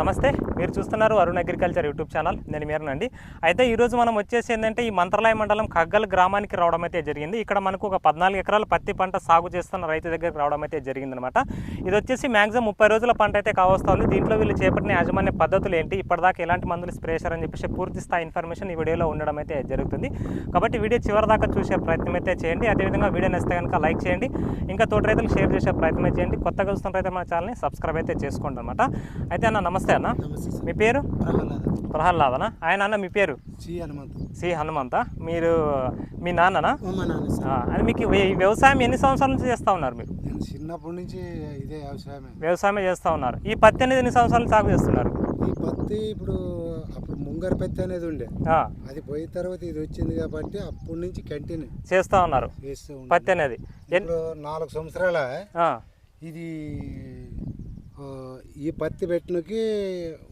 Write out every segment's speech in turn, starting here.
నమస్తే మీరు చూస్తున్నారు అరుణ్ అగ్రికల్చర్ యూట్యూబ్ ఛానల్. నేను మీరనండి అయితే ఈరోజు మనం వచ్చేసి ఏంటంటే ఈ మంత్రాలయ మండలం కగ్గల్ గ్రామానికి రావడం అయితే జరిగింది. ఇక్కడ మనకు ఒక పద్నాలుగు ఎకరాల పత్తి పంట సాగు చేస్తున్న రైతు దగ్గరికి రావడం అయితే జరిగిందనమాట. ఇది వచ్చేసి మ్యాక్సిమం ముప్పై రోజుల పంట అయితే కావస్తుంది దీంట్లో వీళ్ళు చేపట్టిన యాజమాన్య పద్ధతులు ఏంటి ఇప్పటిదాకా ఎలాంటి మందులు స్ప్రే చేశారని చెప్పేసి పూర్తి స్థాయి ఇన్ఫర్మేషన్ ఈ వీడియోలో ఉండడం అయితే జరుగుతుంది. కాబట్టి వీడియో చివరి దాకా చూసే ప్రయత్నం అయితే చేయండి. అదేవిధంగా వీడియో నచ్చితే కనుక లైక్ చేయండి. ఇంకా తోటి రైతులకు షేర్ చేసే ప్రయత్నం చేయండి. కొత్తగా చూస్తున్న రైతు మన ఛానల్ని సబ్స్క్రైబ్ అయితే చేసుకోండి అనమాట. అయితే అన్న నమస్తే. నమస్తే సార్. మీ పేరు? ప్రహ్లాద. ప్రహ్లాదనా? ఆయన అన్న మీ పేరు? సి హనుమంత్. మీరు మీ నాన్ననా? అది మీకు వ్యవసాయం ఎన్ని సంవత్సరాల నుంచి చేస్తూ ఉన్నారు మీరు? నేను చిన్నప్పటి నుంచి ఇదే వ్యవసాయమే. వ్యవసాయమే చేస్తూ ఉన్నారు. ఈ పత్తి అనేది ఎన్ని సంవత్సరాలు సాగు చేస్తున్నారు? ఈ పత్తి ఇప్పుడు అప్పుడు ముంగర పత్తి అనేది ఉండే. అది పోయిన తర్వాత ఇది వచ్చింది కాబట్టి అప్పటి నుంచి కంటిన్యూ చేస్తూ ఉన్నారు. పత్తి అనేది. నాలుగు సంవత్సరాల ఇది ఈ పత్తి పెట్టినకి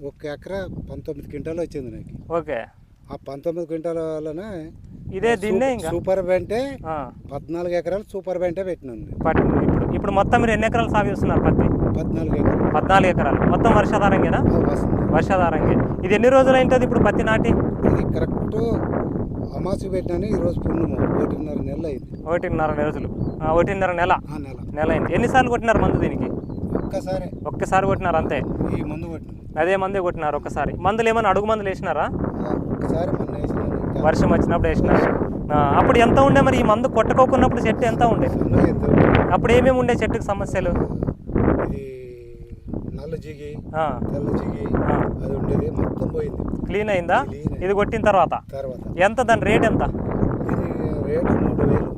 ఒక ఎకరా పంతొమ్మిది క్వింటాలు వచ్చింది నాకు. ఓకే. ఆ పంతొమ్మిది క్వింటాల వలన ఇదే దీన్నే ఇంకా? సూపర్ బెంటే పద్నాలుగు ఎకరాలు సూపర్ బెంటే పెట్టినాను. ఇప్పుడు ఇప్పుడు మొత్తం మీరు ఎన్ని ఎకరాలు సాగు చేస్తున్నారు పత్తి? పద్నాలుగు ఎకరాలు. పద్నాలుగు ఎకరాలు. మొత్తం వర్షాధారంగేనా? వర్షాధారంగే. ఇది ఎన్ని రోజులు అయింటుంది ఇప్పుడు పత్తి నాటి? ఇది కరెక్ట్ అమాసి పెట్టినాను ఈరోజు పుణ్యము ఒకటిన్నర నెల అయింది. ఒకటిన్నర రోజులు ఒకటిన్నర నెల. ఆ నెల. నెల అయింది. ఎన్నిసార్లు కొట్టినారు మందు దీనికి? ఒక్కసారి. ఒక్కసారి కొట్టినారు అంతే? ఈ మందు కొట్టిన అదే మందే కొట్టినారు ఒక్కసారి. మందులు ఏమైనా అడుగు మందులు వేసినారా? మొన్న ఇంకా వర్షం వచ్చినప్పుడు వేసినారు? ఆ, అప్పుడు ఎంత ఉండే మరి ఈ మందు కొట్టుకోకున్నప్పుడు చెట్టు ఎంత ఉండే? అప్పుడు ఏమేమి ఉండే చెట్టుకి సమస్యలు? ఇది నల్ల జిగి ఆ, తెల్ల జిగి ఆ. అది ఉండేది మొత్తం పోయింది. క్లీన్ అయిందా. ఇది కొట్టిన తర్వాత? తర్వాత. ఎంత దాని రేట్ ఎంత? ఇది రేటు మూడు వేలు.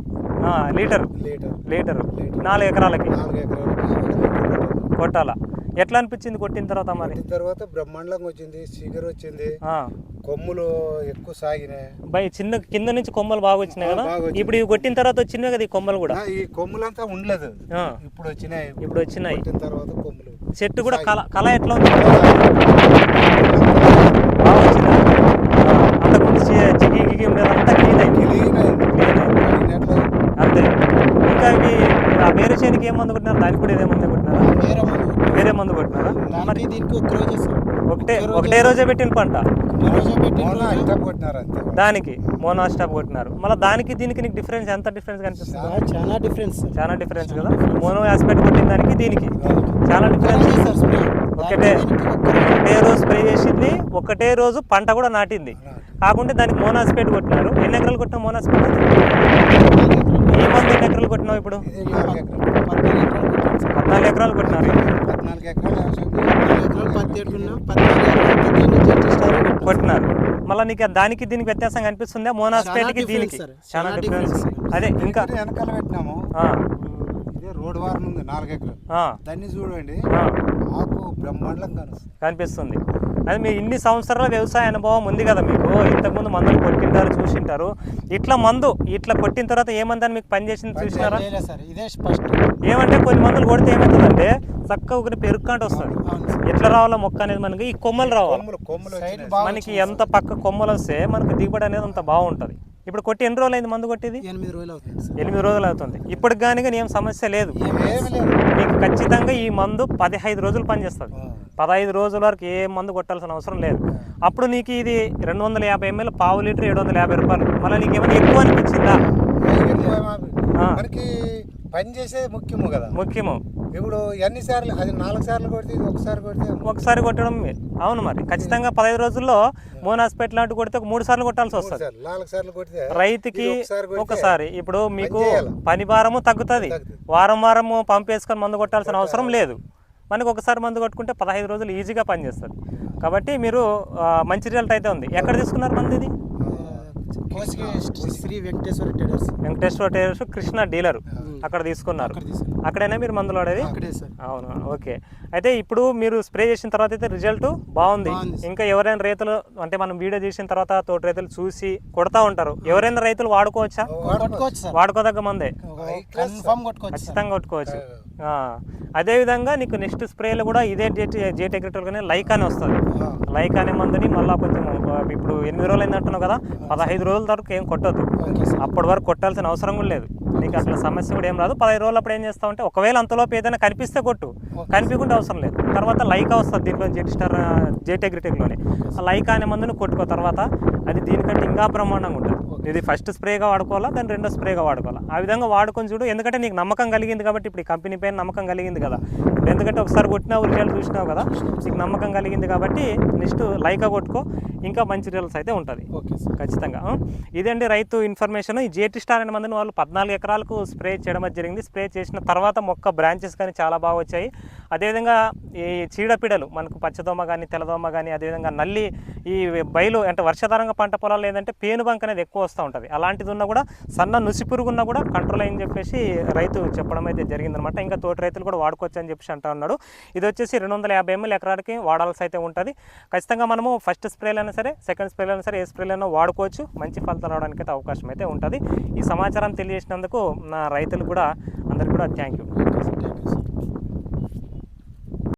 ఆ, లీటరు? లీటర్. లీటరు. లీటర్. నాలుగు ఎకరాలకి? నాలుగు ఎకరాలకి. ఒక లీటర్. కొట్టాలి. ఎట్లా అనిపించింది కొట్టిన తర్వాత మరి? తర్వాత బ్రహ్మాండంగా వచ్చింది షుగర్ వచ్చింది. ఆ, కొమ్ములు ఎక్కువ సాగినాయి. బై చిన్న కింద నుంచి కొమ్మలు బాగా వచ్చినాయి కదా. ఇప్పుడు ఇవి కొట్టిన తర్వాత వచ్చినాయి కదా ఈ కొమ్మలు కూడా? ఈ కొమ్ములంతా ఉండలేదు. ఇప్పుడు వచ్చినాయి. ఇప్పుడు వచ్చినాయి. కొట్టిన తర్వాత కొమ్ములు చెట్టు కూడా కళ కళ ఎట్లా ఉంది? బాగా వచ్చింది? అంతకుముందు చిగి గిగి ఉండేదంతా క్లీన్ అయింది. అంతే. ఇంకా ఇవి వేరు చేనికి ఏం మందు కొట్టినారు? దానికి కూడా ఇదే మందు కొట్టినారా? వేరే మందు వేరే మందు కొట్టినారా? మరి దానికి ఒక రోజు ఒకటే ఒకటే రోజే పెట్టిన పంట? దానికి మోనా స్టాప్ కొట్టినారు. మళ్ళీ దానికి దీనికి నీకు డిఫరెన్స్ ఎంత డిఫరెన్స్ కనిపిస్తుంది? చాలా డిఫరెన్స్ చాలా డిఫరెన్స్ కదా? మోనో ఆస్పెక్ట్ కొట్టిన దానికి దీనికి. చాలా డిఫరెన్స్. ఒకటే ఒకటే రోజు స్ప్రే చేసింది. ఒకటే రోజు పంట కూడా నాటింది. కాకుంటే దానికి మోనాస్పేట్ కొట్టినారు. ఎన్ని ఎకరాలు కొట్టినా మోనాస్పేట్ ఈ మంది ఎన్ని ఎకరాలు కొట్టినావు ఇప్పుడు. పద్నాలుగు ఎకరాలు కొట్టినారు. పద్నాలుగు ఎకరాలు కొట్టినారు. మళ్ళీ నీకు దానికి దీనికి వ్యత్యాసం కనిపిస్తుందా? మోనాస్పేట్కి దీనికి. చాలా డిఫరెన్స్. అదే ఇంకా వెనకాల పెట్టినాము. రోడ్ వారం ఉంది నాలుగు ఎకరాలు. దాన్ని చూడండి. ఆకు బ్రహ్మాండంగా కనిపిస్తుంది. అది మీ ఇన్ని సంవత్సరాల వ్యవసాయ అనుభవం ఉంది కదా మీకు. ఇంతకుముందు మందులు కొట్టింటారు చూసింటారు. ఇట్లా మందు ఇట్లా కొట్టిన తర్వాత ఏ మందు అని మీకు పని చేసింది చూసినారా? ఇదే ఫస్ట్. ఏమంటే కొన్ని మందులు కొడితే ఏమవుతుందంటే చక్కగా ఒకటి పెరుక్కంట వస్తుంది. ఎట్లా రావాలో మొక్క అనేది మనకి ఈ కొమ్మలు రావాలి. మనకి ఎంత పక్క కొమ్మలు వస్తే మనకు దిగుబడి అనేది అంత బాగుంటుంది. ఇప్పుడు కొట్టి ఎన్ని రోజులు అయింది మందు కొట్టిది? ఎనిమిది రోజులు అవుతుంది ఎనిమిది రోజులు అవుతుంది. ఇప్పటికి కానీ ఏం సమస్య లేదు. ఏమీ లేదు. మీకు ఖచ్చితంగా ఈ మందు పదిహైదు రోజులు పనిచేస్తుంది. పదహైదు రోజుల వరకు ఏ మందు కొట్టాల్సిన అవసరం లేదు. అప్పుడు నీకు ఇది రెండు వందల యాభై ఎంఎల్ పావు లీటర్ ఏడు వందల యాభై రూపాయలు. మళ్ళీ నీకు ఏమైనా ఎక్కువ అనిపించిందా. మనకి పని చేసేది ముఖ్యము కదా. ముఖ్యము. ఇప్పుడు ఎన్ని సార్లు? అది నాలుగు సార్లు కొడితే ఒకసారి కొడితే ఒకసారి కొట్టడం అవును మరి. ఖచ్చితంగా పదహైదు రోజుల్లో మోనాస్పేట్ లాంటి కొడితే ఒక మూడు సార్లు కొట్టాల్సి వస్తుంది. నాలుగు సార్లు కొడితే రైతుకి ఒకసారి ఇప్పుడు మీకు. పని భారము తగ్గుతుంది. వారం వారము పంపేసుకొని మందు కొట్టాల్సిన అవసరం లేదు. మనకి ఒకసారి మందు కొట్టుకుంటే పదహైదు రోజులు ఈజీగా పనిచేస్తుంది. కాబట్టి మీరు మంచి రిజల్ట్ అయితే ఉంది. ఎక్కడ తీసుకున్నారు మంది ఇది? Sri Venkateswara traders Venkateswara tailors Krishna dealer అక్కడ తీసుకున్నారు. అక్కడైనా మీరు మందులు సార్. అవును? ఓకే. అయితే ఇప్పుడు మీరు స్ప్రే చేసిన తర్వాత అయితే రిజల్ట్ బాగుంది. ఇంకా ఎవరైనా రైతులు అంటే మనం వీడియో చేసిన తర్వాత తోటి రైతులు చూసి కొడతా ఉంటారు. ఎవరైనా రైతులు వాడుకోవచ్చా? వాడుకోదగ్గ మందే. కన్ఫర్మ్ కొట్టుకోవచ్చు ఖచ్చితంగా కొట్టుకోవచ్చు. ఆ, అదేవిధంగా నీకు నెక్స్ట్ స్ప్రేలు కూడా ఇదే జేట్ జే టెక్రిటల్ కానీ లైక్ అని వస్తుంది. లైక్ అనే మందుని మళ్ళీ కొంచెం ఇప్పుడు ఎనిమిది రోజులు అయింది అంటున్నావు కదా పదహైదు రోజుల వరకు ఏం కొట్టొద్దు. సార్. అప్పటి వరకు కొట్టాల్సిన అవసరం కూడా లేదు. నీకు అసలు సమస్య కూడా ఏం రాదు. పదహైదు రోజులు అప్పుడు ఏం చేస్తావు అంటే ఒకవేళ అంతలోపు ఏదైనా కనిపిస్తే కొట్టు. కనిపించకుండా అవసరం లేదు. తర్వాత లైకా వస్తుంది దీంట్లో జెట్ స్టార్ జెట్ అగ్రిటెక్లోనే. ఆ లైకా అనే మందును కొట్టుకో తర్వాత అది దీనికంటే ఇంకా బ్రహ్మాండంగా ఉంటుంది. ఇది ఫస్ట్ స్ప్రేగా వాడుకోవాలా? దాని రెండో స్ప్రేగా వాడుకోవాలా? ఆ విధంగా వాడుకొని చూడు. ఎందుకంటే నీకు నమ్మకం కలిగింది కాబట్టి ఇప్పుడు ఈ కంపెనీ పైన నమ్మకం కలిగింది కదా. ఎందుకంటే ఒకసారి కొట్టినావు రిజల్ట్ చూసినావు కదా. నీకు నమ్మకం కలిగింది కాబట్టి నెక్స్ట్ లైకా కొట్టుకో. ఇంకా మంచి రిజల్ట్స్ అయితే ఉంటుంది. Okay sir. ఖచ్చితంగా? ఇదండి రైతు ఇన్ఫర్మేషన్. ఈ జేటి స్టార్ అనే మందుని వాళ్ళు పద్నాలుగు ఎకరాలకు స్ప్రే చేయడం జరిగింది. స్ప్రే చేసిన తర్వాత మొక్క బ్రాంచెస్ కానీ చాలా బాగా వచ్చాయి. అదేవిధంగా ఈ చీడపీడలు మనకు పచ్చదోమ కానీ తెల్లదోమ కానీ అదేవిధంగా నల్లి ఈ బయలు అంటే వర్షాధారంగా పంట పొలాలు ఏంటంటే పేనుబంక అనేది ఎక్కువ వస్తూ ఉంటుంది. అలాంటిది ఉన్నా కూడా సన్న నుసి పురుగు ఉన్నా కూడా కంట్రోల్ అయ్యని చెప్పేసి రైతు చెప్పడం అయితే జరిగిందనమాట. ఇంకా తోటి రైతులు కూడా వాడుకోవచ్చు అని చెప్పేసి అంటా ఉన్నాడు. ఇది వచ్చేసి రెండు వందల యాభై ఎంఎల్ ఎకరానికి వాడాల్సి అయితే ఉంటుంది. ఖచ్చితంగా మనము ఫస్ట్ స్ప్రేలు అయినా సరే సెకండ్ స్ప్రేలు అయినా సరే ఏ స్ప్రేలు అయినా వాడుకోవచ్చు. మంచి ఫలితాలు రావడానికి అయితే అవకాశం అయితే ఉంటుంది. ఈ సమాచారం తెలియజేసినందుకు నా రైతులు కూడా అందరికీ కూడా థ్యాంక్ యూ